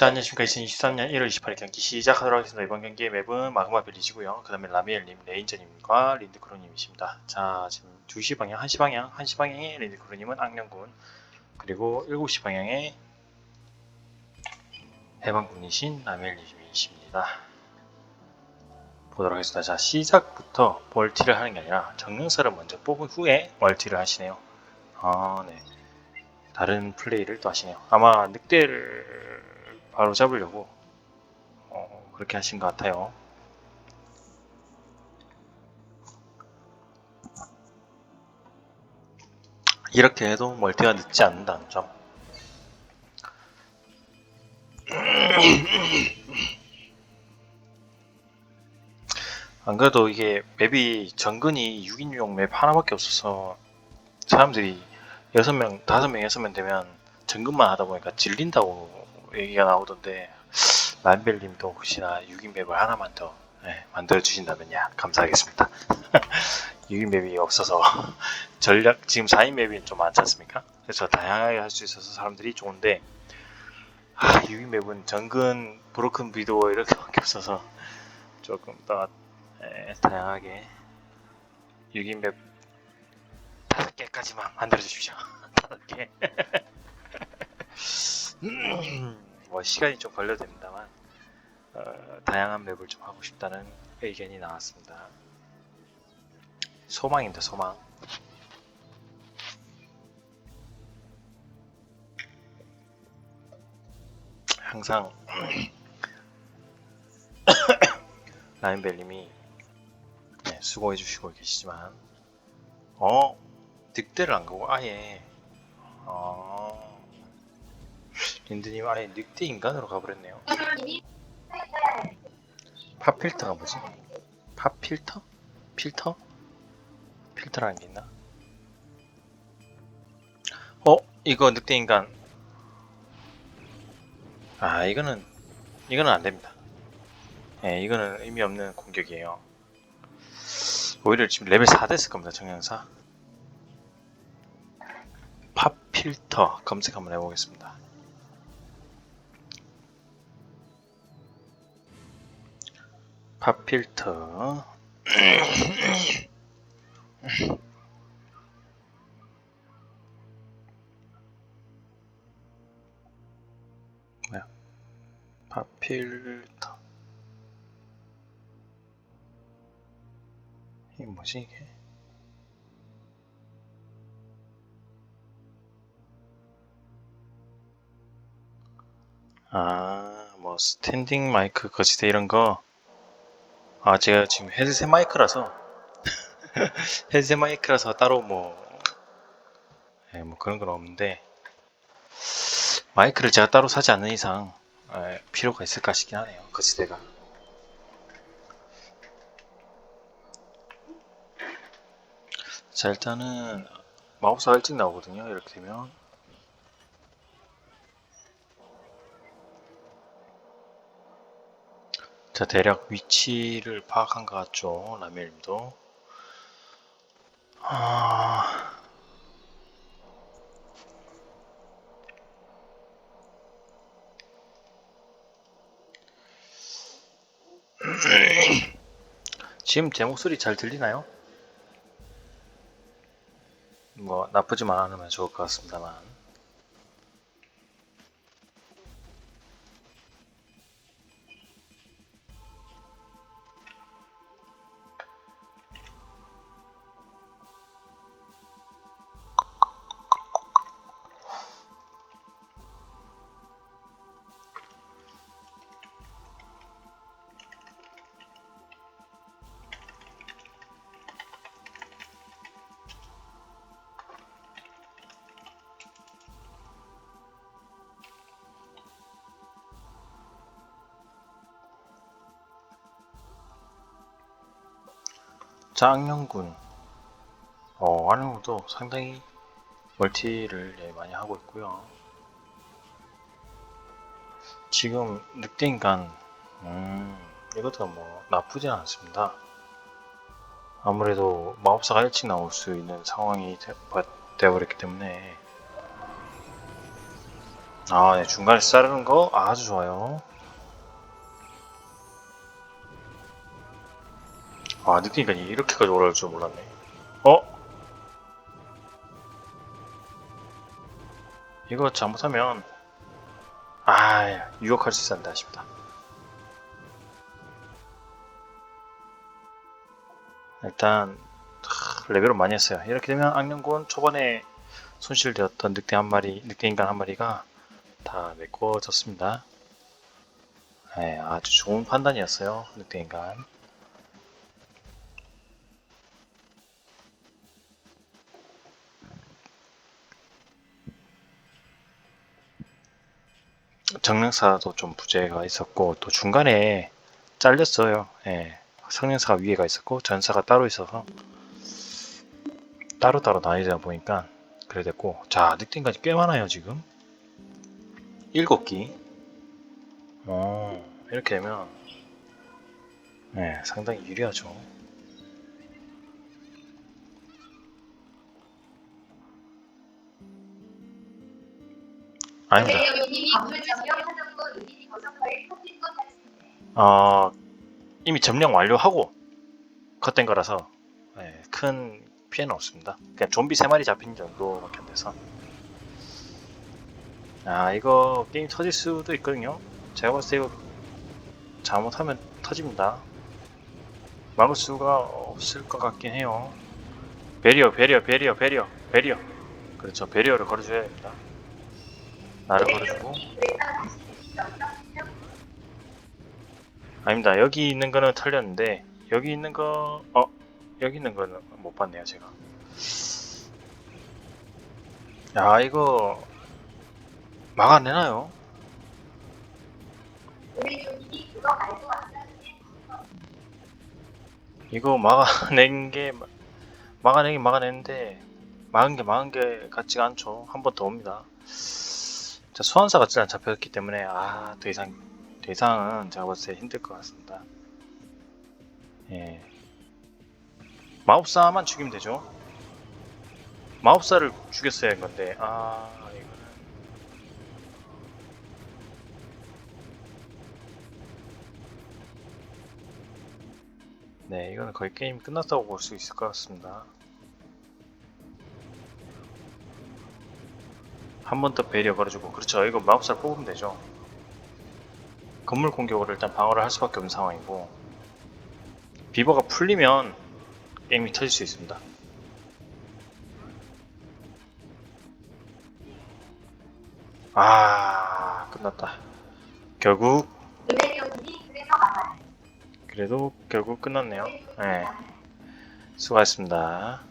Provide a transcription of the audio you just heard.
자, 안녕하십니까. 2023년 1월 28일 경기 시작하도록 하겠습니다. 이번 경기의 맵은 마그마 빌리지고요. 그 다음에 라미엘님, 레인저님과 린드크로님이십니다. 자, 지금 2시 방향, 1시 방향, 1시 방향의 린드크로님은 악령군, 그리고 7시 방향의 해방군이신 라미엘님이십니다. 보도록 하겠습니다. 자, 시작부터 멀티를 하는 게 아니라 정령사를 먼저 뽑은 후에 멀티를 하시네요. 아, 네. 다른 플레이를 또 하시네요. 아마 늑대를 바로 잡으려고 어, 그렇게 하신 것 같아요. 이렇게 해도 멀티가 늦지 않는다는 점. 안 그래도 이게 맵이 정근이 6인용 맵 하나밖에 없어서 사람들이 6명, 5명, 6명 되면 정근만 하다 보니까 질린다고 얘기가 나오던데 만벨님도 혹시나 6인 맵을 하나만 더 네, 만들어 주신다면야 감사하겠습니다. 6인 맵이 없어서 전략 지금 4인 맵이 좀 많지 않습니까? 그래서 다양하게 할 수 있어서 사람들이 좋은데 아, 6인 맵은 정근 브로큰 비도 이렇게밖에 없어서 조금 더 예, 다양하게 6인 맵 다섯 개까지만 만들어 주십시오. 다섯 개. 뭐 시간이 좀 걸려도 됩니다만 어, 다양한 맵을 좀 하고 싶다는 의견이 나왔습니다. 소망입니다, 소망. 항상 라인벨님이 네, 수고해 주시고 계시지만 어 늑대를 안 가고 아예 어 린드님 아예 늑대 인간으로 가버렸네요. 팝 필터가 뭐지? 팝 필터? 필터? 필터라는 게 있나? 어? 이거 늑대 인간 아 이거는 이거는 안 됩니다. 예, 이거는 의미 없는 공격이에요. 오히려 지금 레벨 4 됐을 겁니다, 정형사. 팝 필터 검색 한번 해보겠습니다. 팝 필터. 뭐야? 팝 필터. 이게 뭐지 이게? 아, 뭐 스탠딩 마이크 거치대 이런 거. 아, 제가 지금 헤드셋 마이크라서 헤드셋 마이크라서 따로 뭐, 예, 뭐 그런 건 없는데 마이크를 제가 따로 사지 않는 이상 예, 필요가 있을까 싶긴 하네요. 거치대가. 자 일단은 마우스가 일찍 나오거든요 이렇게 되면 자 대략 위치를 파악한 것 같죠 라멜님도? 아... 지금 제 목소리 잘 들리나요? 뭐 나쁘지만 않으면 좋을 것 같습니다만 짱영군. 어 안영군도 상당히 멀티를 예, 많이 하고 있고요. 지금 늑대인간 음 이것도 뭐 나쁘진 않습니다. 아무래도 마법사가 일찍 나올 수 있는 상황이 되, 어버렸기 때문에. 아, 네, 중간에 자르는 거 아주 좋아요. 아, 느끼니까 이렇게까지 오를 줄 몰랐네. 어? 이거 잘못하면 아, 유혹할 수 있었는데 아쉽다. 일단 하, 레벨업 많이 했어요. 이렇게 되면 악령군 초반에 손실되었던 늑대 한 마리, 늑대 인간 한 마리가 다 메꿔졌습니다. 네, 아주 좋은 판단이었어요. 늑대 인간. 정령사도 좀 부재가 있었고 또 중간에 잘렸어요. 예. 성령사가 위에가 있었고 전사가 따로 있어서 따로따로 나뉘다 보니까 그래 됐고 자 늑대인까지 꽤 많아요 지금 일곱 기 어, 이렇게 되면 네, 상당히 유리하죠 같습니다. 어, 이미 점령 완료하고 컷된 거라서 네, 큰 피해는 없습니다. 그냥 좀비 3마리 잡힌 정도밖에 안 돼서 아 이거 게임 터질 수도 있거든요. 제가 봤을 때 이거 잘못하면 터집니다. 막을 수가 없을 것 같긴 해요. 베리어 베리어 베리어 베리어 베리어 그렇죠 베리어를 걸어줘야 됩니다. 나를 점령 아닙니다. 여기 있는 거는 털렸는데 여기 있는 거 어? 여기 있는 거는 못 봤네요, 제가. 야, 이거 막아내나요? 이거 막아낸 게 막아내긴 막아냈는데 막은 게 막은 게 같지가 않죠. 한 번 더 옵니다. 자, 소환사가 일단 잡혔기 때문에 아, 더 이상은 제가 봤을 때 힘들 것 같습니다. 예. 마법사만 죽이면 되죠. 마법사를 죽였어야 한 건데 아, 이거는 네, 이거는 거의 게임 끝났다고 볼 수 있을 것 같습니다. 한 번 더 배려 걸어주고 그렇죠. 이거 마법사 뽑으면 되죠. 건물 공격으로 일단 방어를 할 수밖에 없는 상황이고 비버가 풀리면 게임이 터질 수 있습니다. 아 끝났다. 결국. 그래도 결국 끝났네요. 네. 수고하셨습니다.